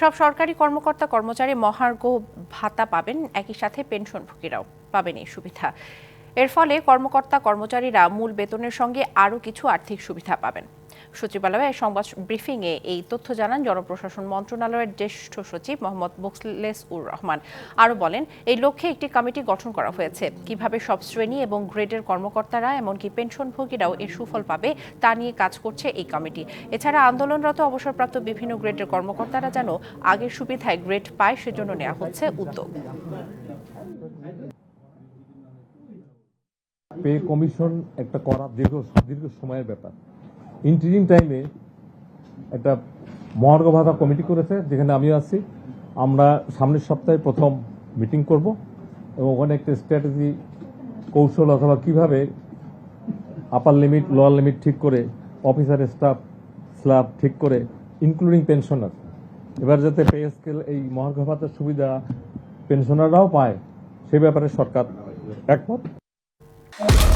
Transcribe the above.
সব সরকারি কর্মকর্তা কর্মচারী মহার্ঘ ভাতা পাবেন। একই সাথে পেনশনভোগীরাও পাবেন এই সুবিধা। এর ফলে কর্মকর্তা কর্মচারীরা মূল বেতনের সঙ্গে আরও কিছু আর্থিক সুবিধা পাবেন। সচিবালয়ে সংবাদ ব্রিফিংয়ে এই তথ্য জানান জনপ্রশাসন মন্ত্রণালয়ের জ্যেষ্ঠ সচিব মোহাম্মদ মোখলেস উর রহমান। আরও বলেন, এই লক্ষ্যে একটি কমিটি গঠন করা হয়েছে। কীভাবে সব শ্রেণি এবং গ্রেডের কর্মকর্তারা এমনকি পেনশনভোগীরাও এর সুফল পাবে তা নিয়ে কাজ করছে এই কমিটি। এছাড়া আন্দোলনরত অবসরপ্রাপ্ত বিভিন্ন গ্রেডের কর্মকর্তারা যেন আগের সুবিধায় গ্রেড পায় সেজন্য নেওয়া হচ্ছে উদ্যোগ। পে কমিশন একটা করা দীর্ঘ দীর্ঘ সময়ের ব্যাপার। ইন্টারিম টাইমে একটা মহার্ঘ ভাতা কমিটি করেছে, যেখানে আমিও আছি। আমরা সামনের সপ্তাহে প্রথম মিটিং করব এবং ওখানে একটা স্ট্র্যাটেজি কৌশল অথবা কীভাবে আপার লিমিট লোয়ার লিমিট ঠিক করে অফিসার স্টাফ স্ল্যাব ঠিক করে ইনক্লুডিং পেনশনার এবার যাতে পে স্কেল এই মহার্ঘ ভাতার সুবিধা পেনশনাররাও পায়, সে ব্যাপারে সরকার একমত। Bye.